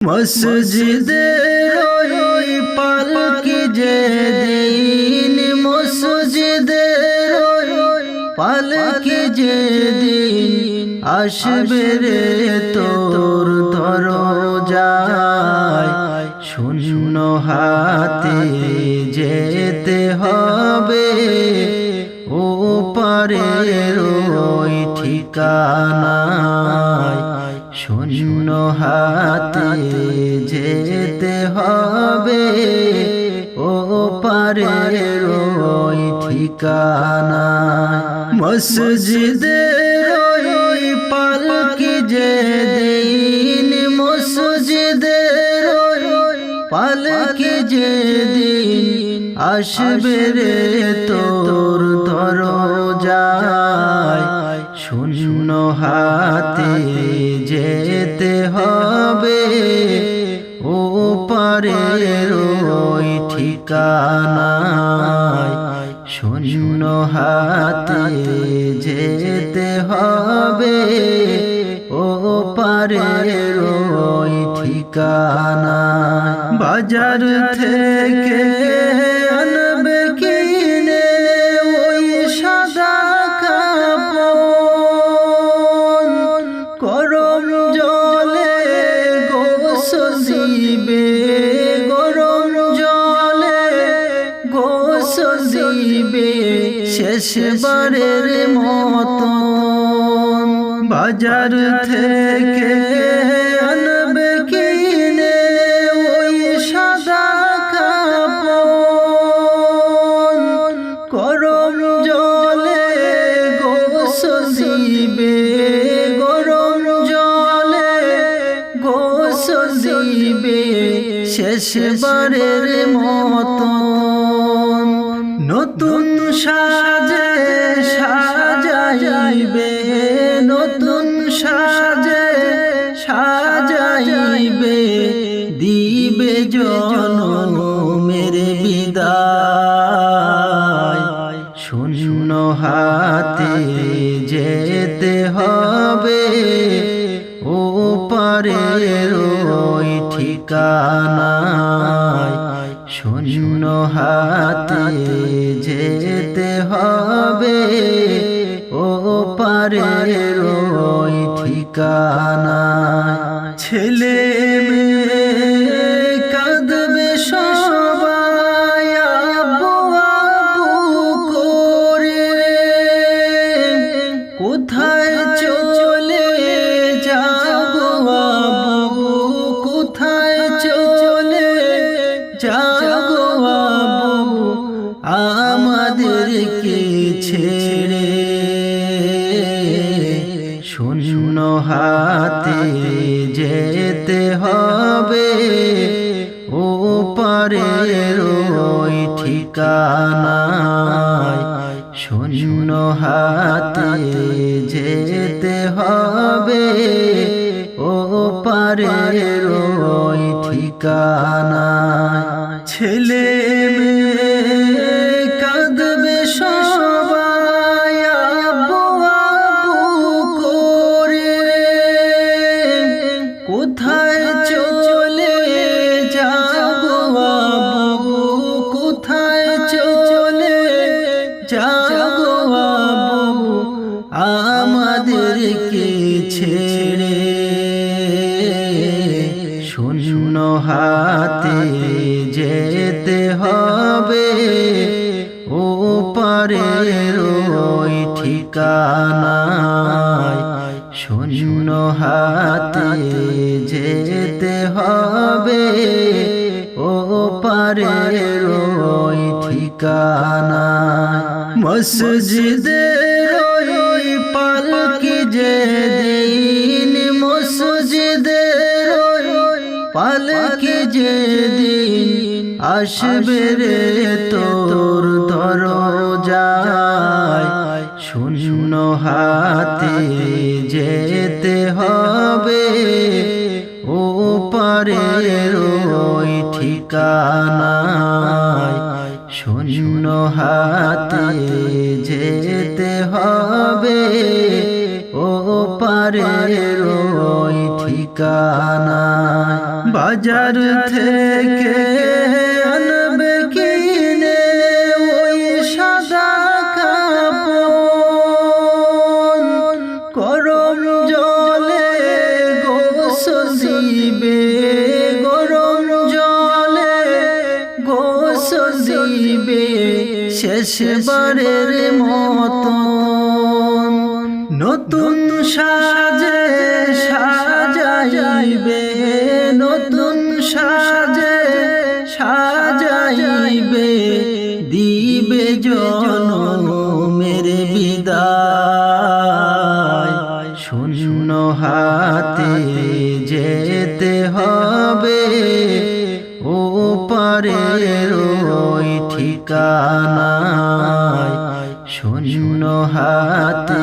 মসজিদের ওই পালকি যে দিন, মসজিদের ওই পালকি যে দিন আসবে রে তোর ধরো যায় শূন্য হাতে যেতে হবে ও পারে ঠিকানায় শূন্য হাতে যেতে হবে। ও পারে ওই ঠিকানা। মসজিদের ওই পালকি যে দিন, মসজিদের ওই পালকি যে দিন আসবে রে তোর ধরো যায় হাতে যেতে হবে। ও পারে ওই ঠিকানায় শূন্য হাতে যেতে হবে। ও পারে ওই ঠিকানা বাজার থেকে দিবে শেষবারের মতো বাজার থেকে আনবে কিনে ওই সাদা কাপড়। গরম জলে গোসল দিবে, গরম জলে গোসল দিবে শেষবারের মতো নতুন সাজে সাজাইবে, নতুন সাজে সাজাইবে, দিবে জন মেরে বিদায়। শূন্য হাতে যেতে হবে, ও পারে ওই ঠিকানায়। শূন্য হাতে যেতে হবে। ও পারে ওই ঠিকানায় শূন্য হাতে যেতে হবে। ও পারে ওই ঠিকানায়। শূন্য হাতে যেতে হবে। ও পারে ওই ঠিকানায়। ছেলে কোথায় চলে যাব আব্বু আমাদেরকে ছেড়ে শূন্য হাতে যেতে হবে। ও পারে ওই ঠিকানায় শূন্য হাতে যেতে হবে। ও পারে মসজিদের ওই পালকি যে দিন, মসজিদের ওই পালকি যে দিন আসবে রে তোর ধরো যায় শূন্য হাতে যেতে হবে ও পারে ওই ঠিকানায়। শূন্য হাতে ও পারে ওই ঠিকানা বাজার থেকে আনবে কিনে ওই সাদা কাপড়। গরম জলে গোসল দিবে, গরম জলে গোসল দিবে। শেষবারের নতুন সাজে সাজাইবে, নতুন সাজে সাজাইবে, দিবে জনমের বিদায়। শূন্য হাতে যেতে হবে ও পারের ওই ঠিকানায়। শূন্য হাতে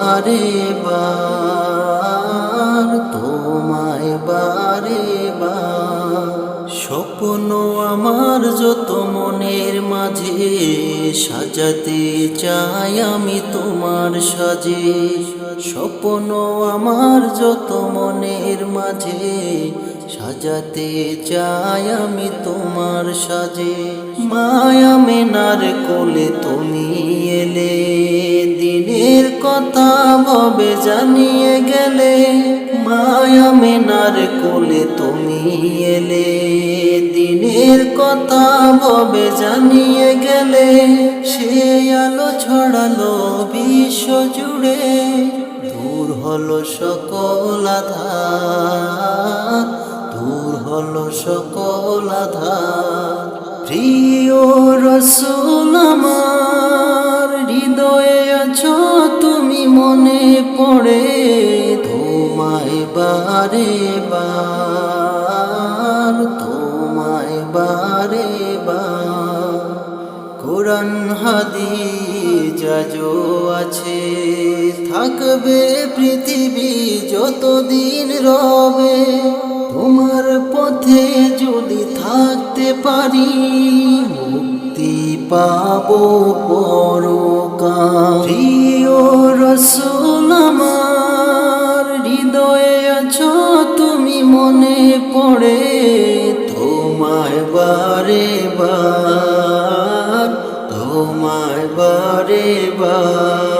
বারে বার, তোমায় বারে স্বপ্ন আমার যত মনের মাঝে, সাজাতে চাই আমি তোমার সাজে। স্বপ্ন আমার যত মনের মাঝে, সাজাতে চাই আমি তোমার সাজে। মায়া মেনার কোলে তুমি এলে কথা ভবে জানিয়ে গেলে, মায়া মেনার কোলে তুমি এলে। দিনের কথা ভবে জানিয়ে গেলে, সে আলো ছড়ালো বিশ্ব জুড়ে। দূর হলো সকল দূর হলো সকল প্রিয় রসুল আমার, হৃদয়ে আছো মনে পড়ে তোমায় বারে বার, তোমায় বারে বার। কোরআন, হাদিস আজও আছে, থাকবে পৃথিবী যতদিন রবে। তোমার পথে যদি থাকতে পারি, মুক্তি পাবো প্রিয় রসুল আমার হৃদয়ে আছো তুমি মনে পড়ে তোমায় বারে বার তোমায় বারে বার।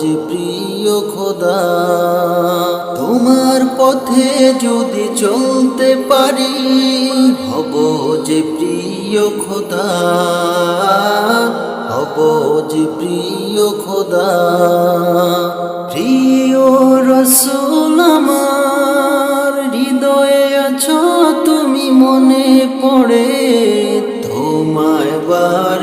যে প্রিয় খোদা, তোমার পথে যদি চলতে পারি হব যে প্রিয় খোদা হব যে প্রিয় খোদা, প্রিয় রসুল আমার, হৃদয়ে আছো তুমি মনে পড়ে, তোমায় বার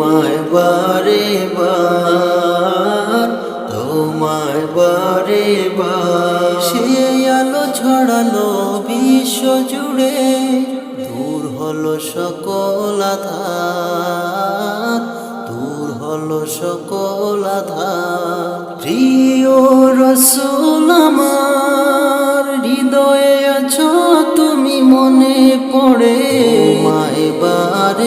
তোমায় বারে বার, তোমায় বারে বার। সে আলো ছড়ালো বিশ্ব জুড়ে, দূর হলো সকল আধার, দূর হলো সকল আধার। প্রিয় রসুল আমার, হৃদয়ে আছো তুমি মনে পড়ে। মায় বার